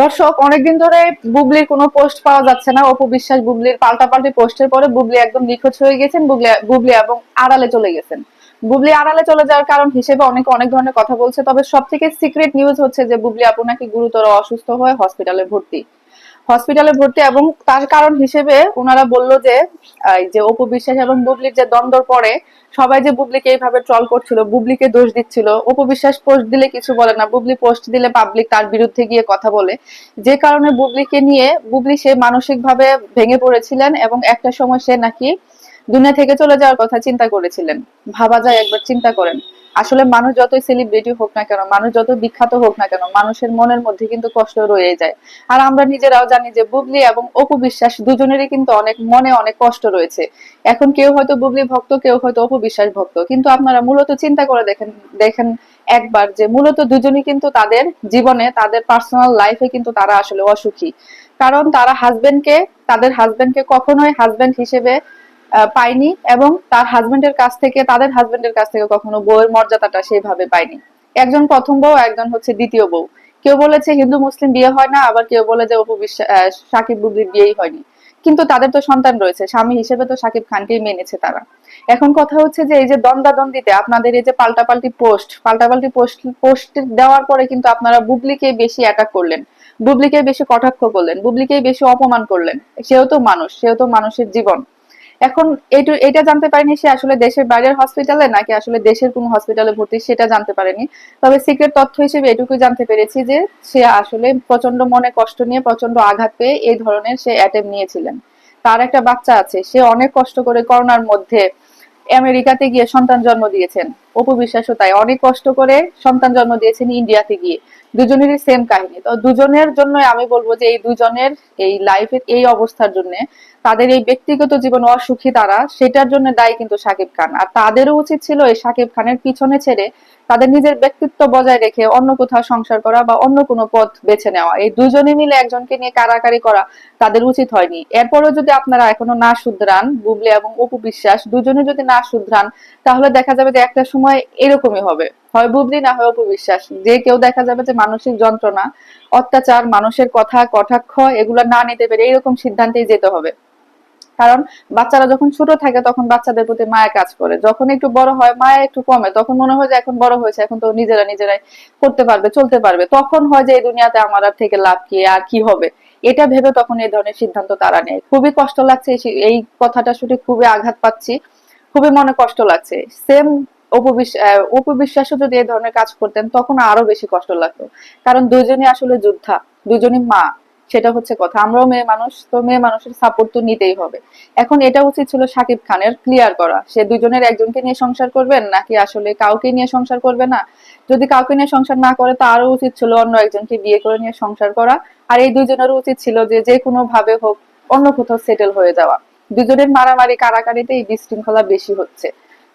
দর্শক, অনেকদিন ধরে বুবলির কোনো পোস্ট পাওয়া যাচ্ছে না। অপু বিশ্বাস বুবলির পাল্টাপাল্টি পোস্টের পরে বুবলি একদম নিখোঁজ হয়ে গেছেন। বুবলি বুবলি এবং আড়ালে চলে গেছেন। বুবলি আড়ালে চলে যাওয়ার কারণ হিসেবে অনেকে অনেক ধরনের কথা বলছে, তবে সব থেকে সিক্রেট নিউজ হচ্ছে যে বুবলি আপু নাকি গুরুতর অসুস্থ হয়ে হসপিটালে ভর্তি। হসপিটালে ভর্তি এবং তার কারণ হিসেবে ওনারা বলল যে যে অপু বিশ্বাস এবং বুবলির যে দ্বন্দ্বর পরে সবাই যে বুবলিকে এইভাবে ট্রল করছিল, বুবলিকে দোষ দিচ্ছিল, অপু বিশ্বাস পোস্ট দিলে কিছু বলে না, বুবলি পোস্ট দিলে পাবলিক তার বিরুদ্ধে গিয়ে কথা বলে। যে কারণে বুবলিকে নিয়ে বুবলি সে মানসিক ভাবে ভেঙে পড়েছিলেন এবং একটা সময় সে নাকি দুনিয়া থেকে চলে যাওয়ার কথা চিন্তা করেছিলেন। ভাবা যায় একবার চিন্তা করেন। আসলে মানুষ যতই সেলিব্রিটি হোক না কেন, মানুষ যত বিখ্যাত হোক না কেন, মানুষের মনের মধ্যে কিন্তু কষ্ট রয়ে যায়। আর আমরা নিজেরাও জানি যে বুবলি এবং অপু বিশ্বাস দুজনেরই কিন্তু অনেক মনে অনেক কষ্ট রয়েছে। এখন কেউ হয়তো বুবলি ভক্ত, কেউ হয়তো অপু বিশ্বাস ভক্ত। কিন্তু আপনারা মূলত চিন্তা করে দেখেন দেখেন একবার যে মূলত দুজনই কিন্তু তাদের জীবনে, তাদের পার্সোনাল লাইফে কিন্তু তারা আসলে অসুখী। কারণ তারা হাজবেন্ডকে তাদের হাজবেন্ডকে কখনোই হাজবেন্ড হিসেবে পায়নি এবং তার হাজবেন্ডের কাছ থেকে, তাদের হাজবেন্ডের কাছ থেকে কখনো বউয়ের মর্যাদাটা সেইভাবে পায়নি। একজন প্রথম বউ, একজন হচ্ছে দ্বিতীয় বউ। কেউ বলেছে হিন্দু, মুসলিম বিয়ে হয় না, আবার কেউ বলে যে অপু বিশ্বাস সাকিব বুবলির বিয়েই হয়নি। কিন্তু তাদের তো সন্তান রয়েছে, স্বামী হিসেবে তো সাকিব খানকেই মেনেছে তারা। এখন কথা হচ্ছে যে এই যে দ্বন্দ্বাদ্বন্দ্বিতে আপনাদের এই যে পাল্টাপাল্টি পোস্ট পাল্টাপাল্টি পোস্ট পোস্ট দেওয়ার পরে কিন্তু আপনারা বুবলিকে বেশি অ্যাটাক করলেন বুবলিকে বেশি কটাক্ষ করলেন বুবলিকে বেশি অপমান করলেন। সেও তো মানুষ, সেও তো মানুষের জীবন। এখন এটা জানতে পারেনি সে আসলে দেশের বাইরের হসপিটালে নাকি আসলে দেশের কোন হসপিটালে ভর্তি, সেটা জানতে পারেনি। তবে সিক্রেট তথ্য হিসেবে এটুকু জানতে পেরেছি যে, সে আসলে প্রচণ্ড মনে কষ্ট নিয়ে প্রচণ্ড আঘাত পেয়ে এই ধরনের সে অ্যাটেম্প নিয়েছিলেন। তার একটা বাচ্চা আছে, সে অনেক কষ্ট করে করোনার মধ্যে আমেরিকাতে গিয়ে সন্তান জন্ম দিয়েছেন। অপু বিশ্বাসও তাই। অনেক কষ্ট করে সন্তান জন্ম দিয়েছেন ইন্ডিয়াতে গিয়ে। দুজনেরই সেম কাহিনী। তো দুজনের জন্য আমি বলব যে এই দুজনের এই লাইফের এই অবস্থার জন্য তাদের এই ব্যক্তিগত জীবন অসুখী তারা, সেটার জন্য দায়ী কিন্তু সাকিব খান। আর তাদেরও উচিত ছিল এই সাকিব খানের পিছনে ছেড়ে তাদের নিজের ব্যক্তিত্ব বজায় রেখে অন্য কোথাও সংসার করা বা অন্য কোনো পথ বেছে নেওয়া। এই দুজনে মিলে একজনকে নিয়ে কারাকারি করা তাদের উচিত হয়নি। এরপরও যদি আপনারা এখনও না শুধরান, বুবলি এবং অপু বিশ্বাস দুজনে যদি না শুধরান, তাহলে দেখা যাবে যে একটা সময় এরকমই হবে। হয় বুবলি না হয় অপু বিশ্বাস যে কেউ দেখা যাবে যে মানসিক যন্ত্রণা, অত্যাচার, মানুষের কথা, কটাক্ষ, এগুলো না নিতে পেরে এরকম সিদ্ধান্তেই যেতে হবে। কারণ বাচ্চারা যখন ছোট থাকে, তখন বাচ্চাদের প্রতি মায়া কাজ করে। যখন একটু বড় হয়, মায়া একটু কমে। তখন মনে হয় যে এখন বড় হয়েছে, এখন তো নিজেরা নিজেরাই করতে পারবে, চলতে পারবে। তখন হয় যে এই দুনিয়াতে আমার আর থেকে লাভ কি, আর কি হবে? এটা ভেবে তখন এই ধরনের সিদ্ধান্ত তারা নেয়। খুবই কষ্ট লাগছে, এই কথাটা শুনে খুবই আঘাত পাচ্ছি। খুবই মনে কষ্ট লাগছে। সেম উপবিশ্বাসও যদি এই ধরনের কাজ করতেন, তখন আরও বেশি কষ্ট লাগতো। কারণ দুজনই আসলে যোদ্ধা দুজনই মা, সেটা হচ্ছে কথা। আমরাও মেয়ে মানুষ, তো মেয়ে মানুষের সাপোর্ট তো নিতেই হবে। এখন এটা উচিত ছিল সাকিব খানের ক্লিয়ার করা। সে দুজনের একজনকে নিয়ে সংসার করবেন, নাকি আসলে কাউকে নিয়ে সংসার করবে না? যদি কাউকে নিয়ে সংসার না করে, তা আরও উচিত ছিল অন্য একজনকে বিয়ে করে নিয়ে সংসার করা। আর এই দুজনেরও উচিত ছিল যে যে কোনো ভাবে হোক, অন্য কোথাও সেটেল হয়ে যাওয়া। দুজনের মারামারি কারাকারিতে এই বিশৃঙ্খলা বেশি হচ্ছে।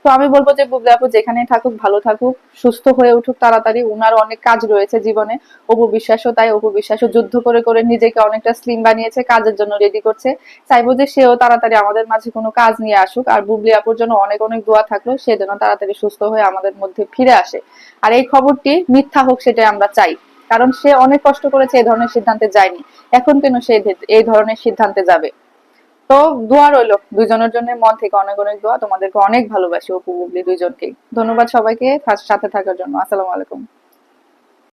তো আমি বলব যে, বুবলি আপু যেখানেই থাকুক, ভালো থাকুক, সুস্থ হয়ে উঠুক তাড়াতাড়ি। উনার অনেক কাজ রয়েছে জীবনে। অপু বিশ্বাসও তাই, অপু বিশ্বাসও যুদ্ধ করে করে নিজেকে অনেকটা স্লিম বানিয়েছে, কাজের জন্য রেডি করছে। চাইব যে, সেও তাড়াতাড়ি আমাদের মাঝে কোনো কাজ নিয়ে আসুক। আর বুবলি আপুর জন্য অনেক অনেক দোয়া থাকল, সে যেন তাড়াতাড়ি সুস্থ হয়ে আমাদের মধ্যে ফিরে আসে। আর এই খবরটি মিথ্যা হোক সেটাই আমরা চাই। কারণ সে অনেক কষ্ট করেছে এই ধরনের সিদ্ধান্তে যায়নি। এখন কেন সে এই ধরনের সিদ্ধান্তে যাবে? তো দোয়া রইল দুজনের জন্য, মন থেকে অনেক অনেক দোয়া। তোমাদেরকে অনেক ভালোবাসি অপু বুবলি দুইজনকেই ধন্যবাদ সবাইকে সাথে থাকার জন্য। আসসালামু আলাইকুম।